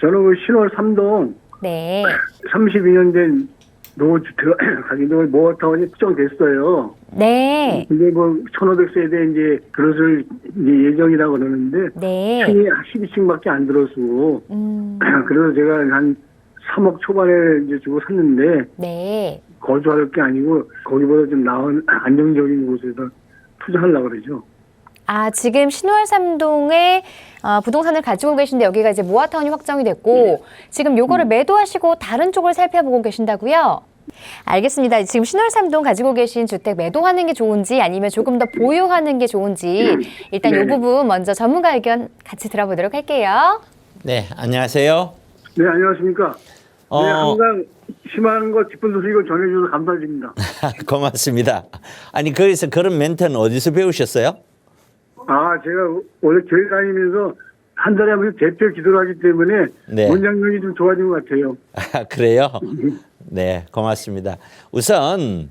저는 그 신월 3동 네. 32년 된 노주택 가격이 모아타운이 특정됐어요. 네. 근데 뭐 1,500세대 이제 그것을 이제 예정이라고 그러는데 네. 층이 12층밖에 안 들어서 음, 그래서 제가 한 3억 초반에 이제 주고 샀는데 네. 거주할 게 아니고 거기보다 좀 나은 안정적인 곳에서 투자하려고 그러죠. 아, 지금 신월 삼동에 어, 부동산을 가지고 계신데 여기가 이제 모아타운이 확정이 됐고 지금 요거를 매도하시고 다른 쪽을 살펴보고 계신다고요? 알겠습니다. 지금 신월 삼동 가지고 계신 주택 매도하는 게 좋은지 아니면 조금 더 보유하는 게 좋은지 일단 이 네네. 부분 먼저 전문가 의견 같이 들어보도록 할게요. 네, 안녕하세요. 네, 안녕하십니까. 어, 네, 항상 심한 거 기쁜 소식을 전해주셔서 감사드립니다. 고맙습니다. 아니, 거기서 그런 멘트는 어디서 배우셨어요? 아, 제가 원래 교회 다니면서 한 달에 한 번씩 대표 기도를 하기 때문에 네. 문장력이 좀 좋아진 것 같아요. 아, 그래요? 네, 고맙습니다. 우선,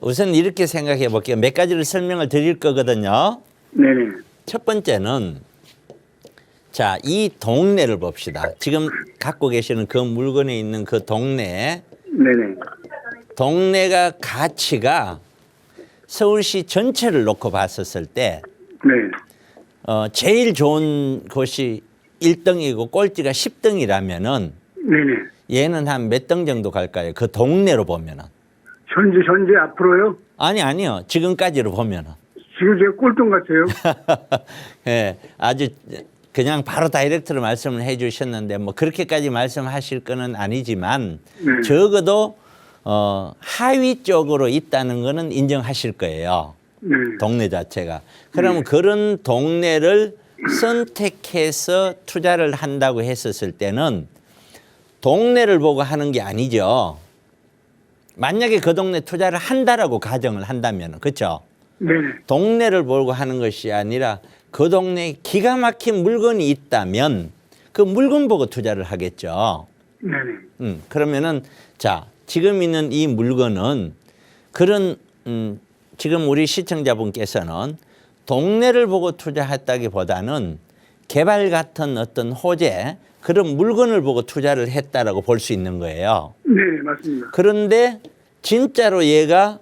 우선 이렇게 생각해 볼게요. 몇 가지를 설명을 드릴 거거든요. 네네. 첫 번째는, 자, 이 동네를 봅시다. 지금 갖고 계시는 그 물건에 있는 그 동네, 네네. 동네가 가치가 서울시 전체를 놓고 봤었을 때, 네. 어, 제일 좋은 곳이 1등이고 꼴찌가 10등이라면은 네네. 얘는 한 몇 등 정도 갈까요? 그 동네로 보면은. 현재, 현재 앞으로요? 아니, 아니요. 지금까지로 보면은. 지금 제가 꼴등 같아요. 예, 아주 그냥 바로 다이렉트로 말씀을 해 주셨는데 뭐 그렇게까지 말씀하실 거는 아니지만 네. 적어도 어, 하위 쪽으로 있다는 거는 인정하실 거예요. 네. 동네 자체가. 그러면 그런 동네를 선택해서 투자를 한다고 했었을 때는 동네를 보고 하는 게 아니죠. 만약에 그 동네 투자를 한다라고 가정을 한다면, 그렇죠? 네네. 동네를 보고 하는 것이 아니라 그 동네에 기가 막힌 물건이 있다면 그 물건 보고 투자를 하겠죠. 네네. 음, 그러면은 자 지금 있는 이 물건은 그런 음, 지금 우리 시청자분께서는 동네를 보고 투자했다기보다는 개발 같은 어떤 호재 그런 물건을 보고 투자를 했다라고 볼 수 있는 거예요. 네, 맞습니다. 그런데 진짜로 얘가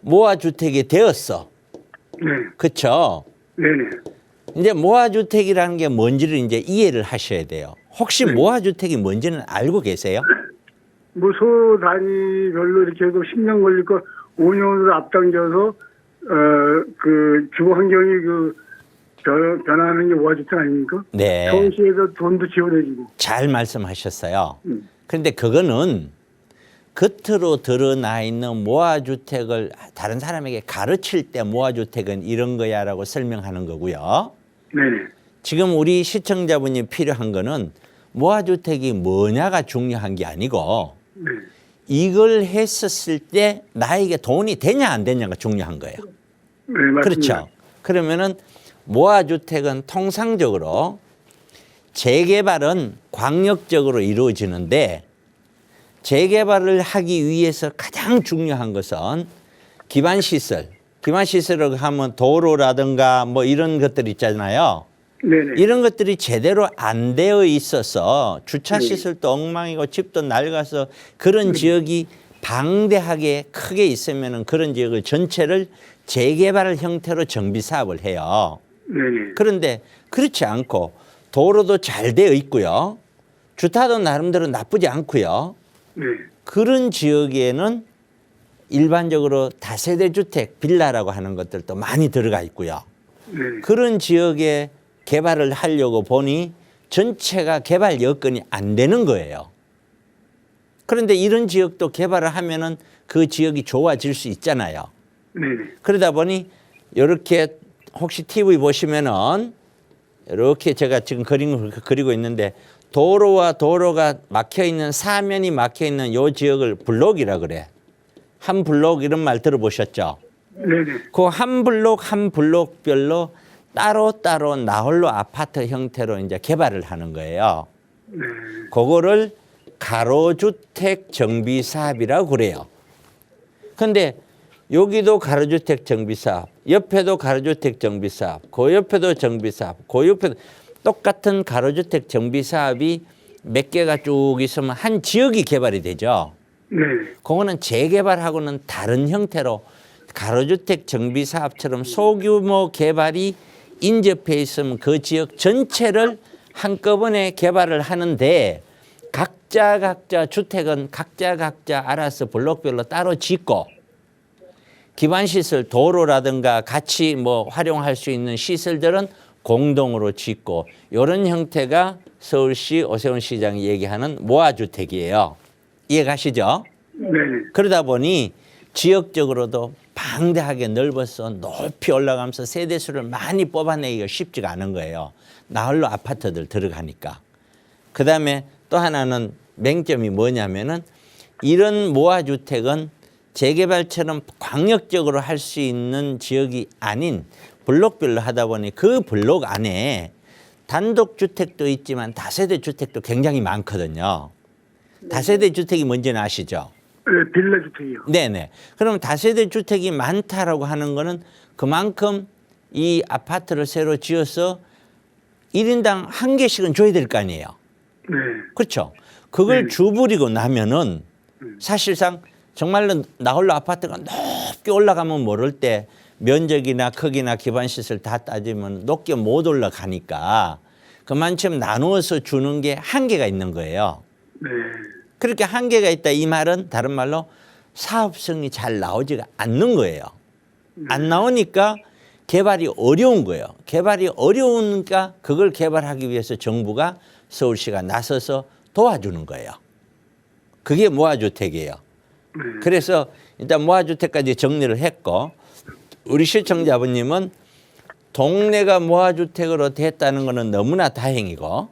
모아 주택이 되었어. 네. 그렇죠? 네 네. 이제 모아 주택이라는 게 뭔지를 이제 이해를 하셔야 돼요. 혹시 모아 주택이 뭔지는 알고 계세요? 뭐, 소 단위별로 이렇게 해도 10년 걸릴 거 5년으로 앞당겨서, 어, 그, 주거 환경이 그, 변, 변하는 게 모아주택 아닙니까? 네. 서울시에서 돈도 지원해주고. 잘 말씀하셨어요. 음. 그런데 그거는 겉으로 드러나 있는 모아주택을 다른 사람에게 가르칠 때 모아주택은 이런 거야라고 설명하는 거고요. 네네. 지금 우리 시청자분이 필요한 거는 모아주택이 뭐냐가 중요한 게 아니고 네. 이걸 했었을 때 나에게 돈이 되냐 안 되냐가 중요한 거예요. 네, 맞습니다. 그렇죠. 그러면은 모아주택은 통상적으로 재개발은 광역적으로 이루어지는데 재개발을 하기 위해서 가장 중요한 것은 기반 시설. 기반 시설을 하면 도로라든가 뭐 이런 것들 있잖아요. 네네. 이런 것들이 제대로 안 되어 있어서 주차 시설도 엉망이고 집도 낡아서 그런 지역이 방대하게 크게 있으면은 그런 지역을 전체를 재개발 형태로 정비 사업을 해요. 네네. 그런데 그렇지 않고 도로도 잘 되어 있고요. 주차도 나름대로 나쁘지 않고요. 네. 그런 지역에는 일반적으로 다세대 주택 빌라라고 하는 것들도 많이 들어가 있고요. 네네. 그런 지역에 개발을 하려고 보니 전체가 개발 여건이 안 되는 거예요. 그런데 이런 지역도 개발을 하면은 그 지역이 좋아질 수 있잖아요. 그러다 보니 이렇게 혹시 TV 보시면은 이렇게 제가 지금 그림을 그리고 있는데 도로와 도로가 막혀 있는 사면이 막혀 있는 요 지역을 블록이라 그래. 한 블록 이런 말 들어보셨죠? 네네. 그 한 블록 한 블록별로 따로따로 나홀로 아파트 형태로 이제 개발을 하는 거예요. 네. 그거를 가로주택 정비 사업이라고 그래요. 근데 여기도 가로주택 정비 사업, 옆에도 가로주택 정비 사업, 그 옆에도 정비 사업, 그 옆에도 똑같은 가로주택 정비 사업이 몇 개가 쭉 있으면 한 지역이 개발이 되죠. 네. 그거는 재개발하고는 다른 형태로 가로주택 정비 사업처럼 소규모 개발이 인접해 있으면 그 지역 전체를 한꺼번에 개발을 하는데 각자 각자 주택은 각자 각자 알아서 블록별로 따로 짓고 기반 시설 도로라든가 같이 뭐 활용할 수 있는 시설들은 공동으로 짓고 이런 형태가 서울시 오세훈 시장이 얘기하는 모아주택이에요. 이해가시죠? 네. 그러다 보니 지역적으로도 방대하게 넓어서 높이 올라가면서 세대수를 많이 뽑아내기가 쉽지가 않은 거예요. 나홀로 아파트들 들어가니까. 그 다음에 또 하나는 맹점이 뭐냐면은 이런 모아주택은 재개발처럼 광역적으로 할 수 있는 지역이 아닌 블록별로 하다 보니 그 블록 안에 단독주택도 있지만 다세대 주택도 굉장히 많거든요. 다세대 주택이 뭔지는 아시죠? 네, 빌라 주택이요. 네네. 그럼 다세대 주택이 많다라고 하는 거는 그만큼 이 아파트를 새로 지어서 일인당한 개씩은 줘야 될 거 아니에요. 네. 그렇죠. 그걸 네. 주부리고 나면은 사실상 정말로 나 홀로 아파트가 높게 올라가면 모를 때 면적이나 크기나 기반 시설 다 따지면 높게 못 올라가니까 그만큼 나누어서 주는 게 한계가 있는 거예요. 네. 그렇게 한계가 있다 이 말은 다른 말로 사업성이 잘 나오지가 않는 거예요. 안 나오니까 개발이 어려운 거예요. 개발이 어려우니까 그걸 개발하기 위해서 정부가 서울시가 나서서 도와주는 거예요. 그게 모아주택이에요. 그래서 일단 모아주택까지 정리를 했고 우리 시청자분님은 동네가 모아주택으로 됐다는 거는 너무나 다행이고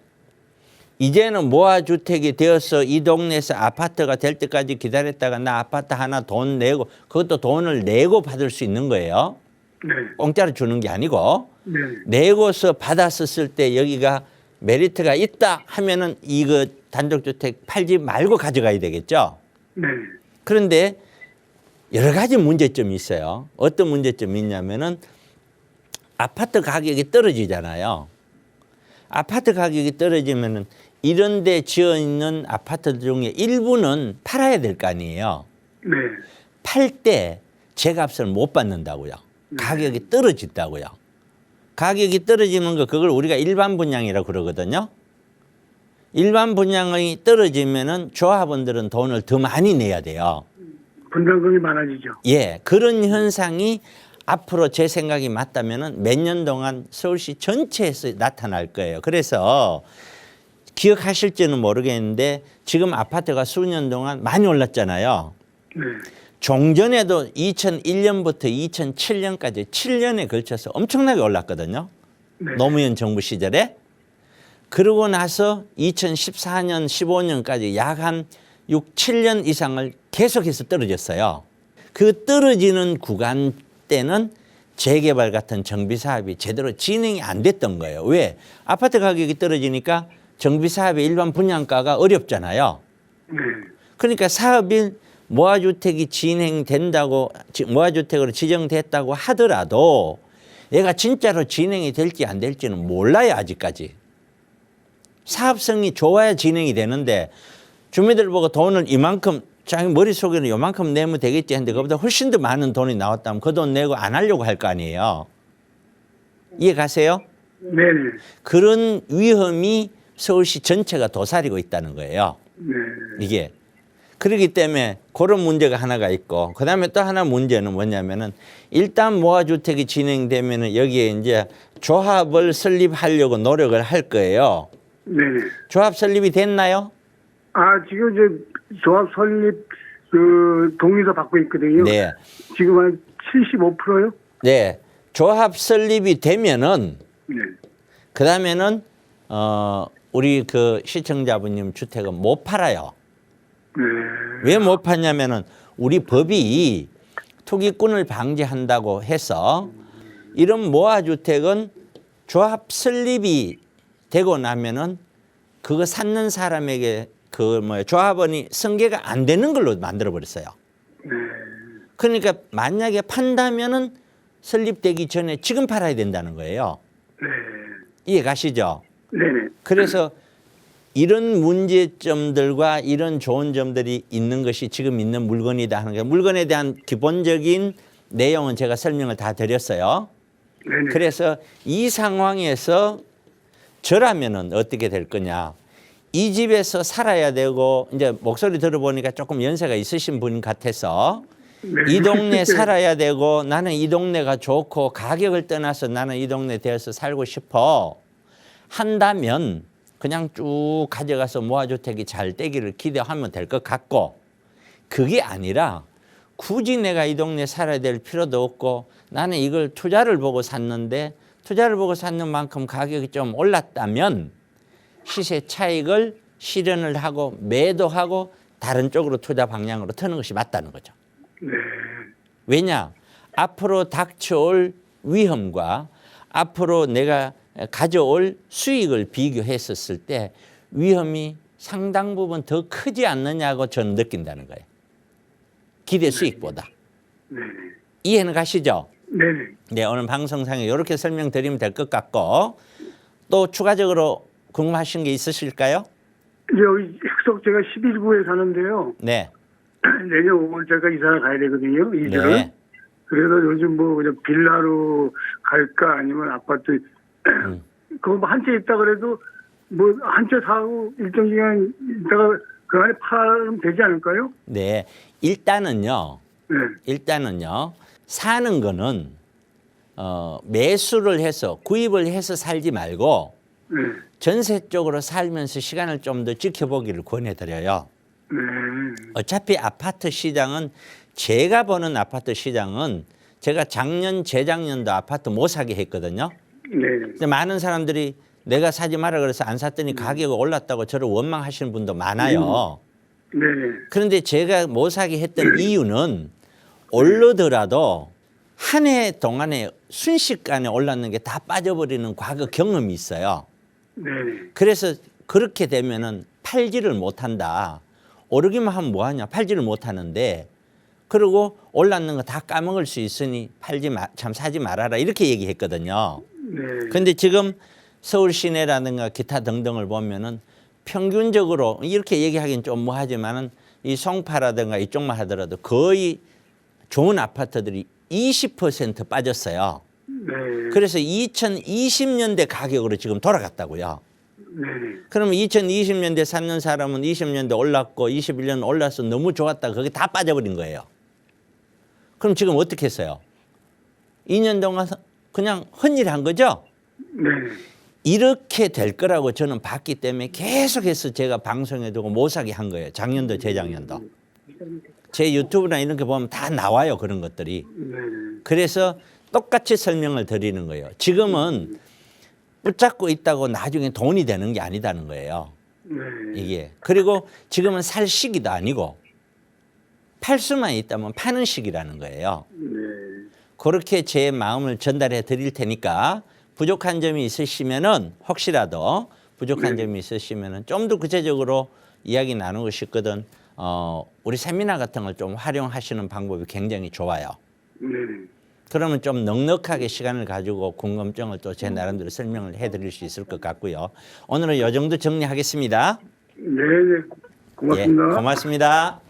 이제는 모아주택이 되어서 이 동네에서 아파트가 될 때까지 기다렸다가 나 아파트 하나 돈 내고 그것도 돈을 내고 받을 수 있는 거예요. 네. 공짜로 주는 게 아니고 네. 내고서 받았었을 때 여기가 메리트가 있다 하면은 이거 단독주택 팔지 말고 가져가야 되겠죠. 네. 그런데 여러 가지 문제점이 있어요. 어떤 문제점이 있냐면은 아파트 가격이 떨어지잖아요. 아파트 가격이 떨어지면은 이런 데 지어 있는 아파트 중에 일부는 팔아야 될 거 아니에요. 네. 팔 때 제 값을 못 받는다고요. 가격이 떨어진다고요. 가격이 떨어지는 거 그걸 우리가 일반 분양이라고 그러거든요. 일반 분양이 떨어지면은 조합원들은 돈을 더 많이 내야 돼요. 분담금이 많아지죠. 예, 그런 현상이 앞으로 제 생각이 맞다면은 몇 년 동안 서울시 전체에서 나타날 거예요. 그래서 기억하실지는 모르겠는데 지금 아파트가 수년 동안 많이 올랐잖아요. 네. 종전에도 2001년부터 2007년까지 7년에 걸쳐서 엄청나게 올랐거든요. 네. 노무현 정부 시절에. 그러고 나서 2014년, 15년까지 약 한 6, 7년 이상을 계속해서 떨어졌어요. 그 떨어지는 구간 때는 재개발 같은 정비 사업이 제대로 진행이 안 됐던 거예요. 왜? 아파트 가격이 떨어지니까 정비 사업의 일반 분양가가 어렵잖아요. 네. 그러니까 사업이 모아주택이 진행된다고 지- 모아주택으로 지정됐다고 하더라도 얘가 진짜로 진행이 될지 안 될지는 몰라요 아직까지 사업성이 좋아야 진행이 되는데 주민들 보고 돈을 이만큼 자기 머릿속에는 요만큼 내면 되겠지 했는데 그보다 훨씬 더 많은 돈이 나왔다면 그 돈 내고 안 하려고 할 거 아니에요 이해 가세요? 네. 그런 위험이 서울시 전체가 도사리고 있다는 거예요 네. 이게 그렇기 때문에 그런 문제가 하나가 있고 그다음에 또 하나 문제는 뭐냐면은 일단 모아 주택이 진행되면은 여기에 이제 조합을 설립하려고 노력을 할 거예요. 네. 조합 설립이 됐나요? 아, 지금 이제 조합 설립 그 동의서 받고 있거든요. 네. 지금 한 75%요? 네. 조합 설립이 되면은 네. 그다음에는 어 우리 그 시청자분님 주택은 못 팔아요. 네. 왜못 파냐면은 우리 법이 투기꾼을 방지한다고 해서 이런 모아주택은 조합 설립이 되고 나면은 그거 샀는 사람에게 그 뭐야 조합원이 승계가 안 되는 걸로 만들어 버렸어요. 네. 그러니까 만약에 판다면은 설립되기 전에 지금 팔아야 된다는 거예요. 네. 이해 가시죠? 네네. 그래서 이런 문제점들과 이런 좋은 점들이 있는 것이 지금 있는 물건이다 하는 게 물건에 대한 기본적인 내용은 제가 설명을 다 드렸어요. 네네. 그래서 이 상황에서 저라면은 어떻게 될 거냐. 이 집에서 살아야 되고 이제 목소리 들어보니까 조금 연세가 있으신 분 같아서 네. 이 동네 살아야 되고 나는 이 동네가 좋고 가격을 떠나서 나는 이 동네 되어서 살고 싶어 한다면 그냥 쭉 가져가서 모아주택이 잘 되기를 기대하면 될 것 같고 그게 아니라 굳이 내가 이 동네 살아야 될 필요도 없고 나는 이걸 투자를 보고 샀는데 투자를 보고 샀는 만큼 가격이 좀 올랐다면 시세 차익을 실현을 하고 매도하고 다른 쪽으로 투자 방향으로 트는 것이 맞다는 거죠. 네. 왜냐? 앞으로 닥쳐올 위험과 앞으로 내가 가져올 수익을 비교했었을 때 위험이 상당 부분 더 크지 않느냐고 저는 느낀다는 거예요. 기대 수익보다. 네네. 이해는 가시죠? 네네. 네, 오늘 방송상에 이렇게 설명드리면 될 것 같고 또 추가적으로 궁금하신 게 있으실까요? 여기 흑석 제가 11구에 사는데요. 네. 내년 5월 제가 이사를 가야 되거든요. 이주를. 네. 그래서 요즘 뭐 그냥 빌라로 갈까 아니면 아파트 음. 그거 뭐 한 채 있다 그래도 뭐 한 채 사고 일정 기간 있다가 그 안에 팔면 되지 않을까요? 네. 일단은요. 네. 일단은요. 사는 거는 어, 매수를 해서 구입을 해서 살지 말고 네. 전세 쪽으로 살면서 시간을 좀 더 지켜보기를 권해드려요. 네. 어차피 아파트 시장은 제가 보는 아파트 시장은 제가 작년 재작년도 아파트 못 사게 했거든요. 네. 근데 많은 사람들이 내가 사지 마라 그래서 안 샀더니 가격이 올랐다고 저를 원망하시는 분도 많아요. 네. 그런데 제가 못 사게 했던 이유는 오르더라도 한 해 동안에 순식간에 올랐는 게 다 빠져버리는 과거 경험이 있어요. 네. 그래서 그렇게 되면은 팔지를 못한다. 오르기만 하면 뭐하냐? 팔지를 못하는데 그리고 올랐는 거 다 까먹을 수 있으니 팔지 마, 참 사지 말아라 이렇게 얘기했거든요. 네. 근데 지금 서울 시내라든가 기타 등등을 보면은 평균적으로 이렇게 얘기하기는 좀 뭐하지만은 이 송파라든가 이쪽만 하더라도 거의 좋은 아파트들이 20% 빠졌어요. 네. 그래서 2020년대 가격으로 지금 돌아갔다고요. 네. 그러면 2020년대 샀는 사람은 20년대 올랐고 21년 올라서 너무 좋았다. 그게 다 빠져버린 거예요. 그럼 지금 어떻게 했어요? 2년 동안 그냥 헛일 한 거죠? 네. 이렇게 될 거라고 저는 봤기 때문에 계속해서 제가 방송에 두고 못 사게 한 거예요. 작년도 재작년도. 제 유튜브나 이런 게 보면 다 나와요. 그런 것들이. 네. 그래서 똑같이 설명을 드리는 거예요. 지금은 붙잡고 있다고 나중에 돈이 되는 게 아니다는 거예요. 네. 이게. 그리고 지금은 살 시기도 아니고 팔 수만 있다면 파는 시기라는 거예요. 네. 그렇게 제 마음을 전달해 드릴 테니까 부족한 점이 있으시면은 혹시라도 부족한 점이 있으시면은 좀 더 구체적으로 이야기 나누고 싶거든. 어, 우리 세미나 같은 걸 좀 활용하시는 방법이 굉장히 좋아요. 네. 그러면 좀 넉넉하게 시간을 가지고 궁금증을 또 제 나름대로 설명을 해드릴 수 있을 것 같고요. 오늘은 이 정도 정리하겠습니다. 네. 네. 고맙습니다. 예, 고맙습니다.